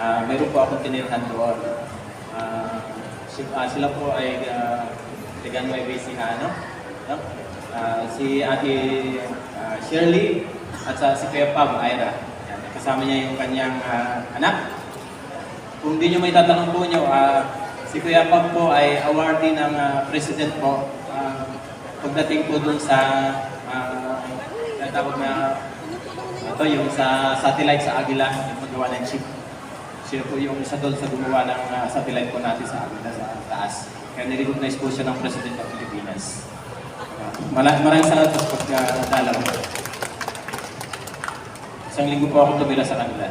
Ah, mayroon po akong tinirhan doon. Si- ah, sila po ay uh, Ligan Nueva Ecija, no? Ah, si Ate ah, Shirley at sa si Kuya Pab, Ira. Yan, kasama niya yung kanyang ah, anak. Kung di nyo may tatanong po nyo, ah, si Kuya Pab po ay awardee ng ah, President po ah, pagdating po dun sa uh, tawag na ito yung sa satellite sa Agila, yung paggawa ng chip. Siya po yung isa doon sa gumawa ng ah, satellite po natin sa Agila sa taas. Kaya nirecognize po siya ng President ng Pilipinas. Uh, maraming salamat sa pagdalaw. Isang linggo po ako tumira sa kanila.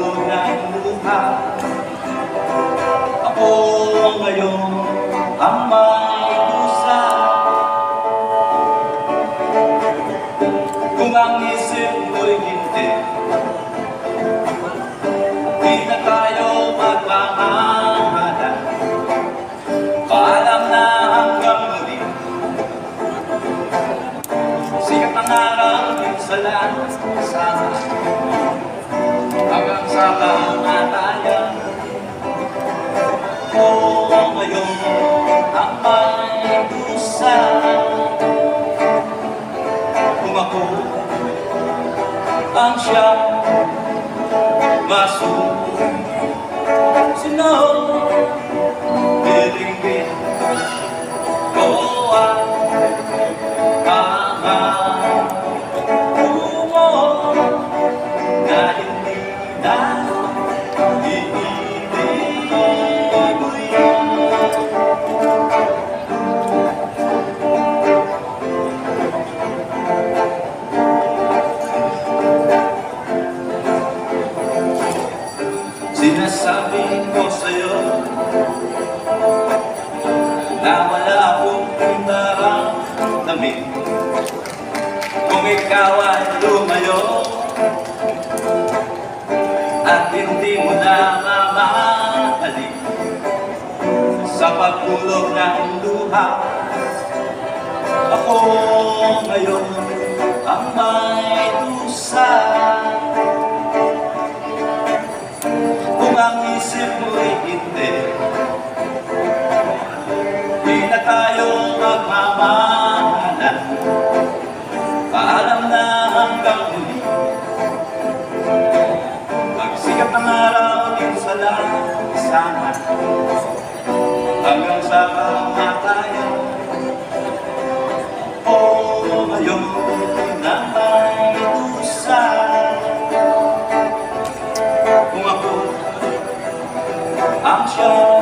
pagbuo ng luha. Ako ngayon ang may dusa. Kung ang isip mo'y hindi, kamatayan. O ngayon ang may dusa. Kung ako ang masusunod, nararamdamin kung ikaw ay lumayo at hindi mo na mamahalin sa pagkulog ng luha. Ako ngayon ang may dusa. Kung ang isip mo'y hindi, Kung ako ang siyang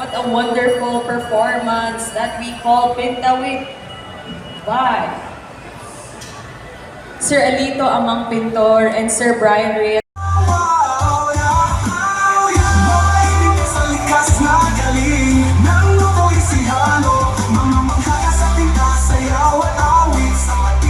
What a wonderful performance that we call Pintawit by Sir Alito Amang Pintor and Sir Brian Reyes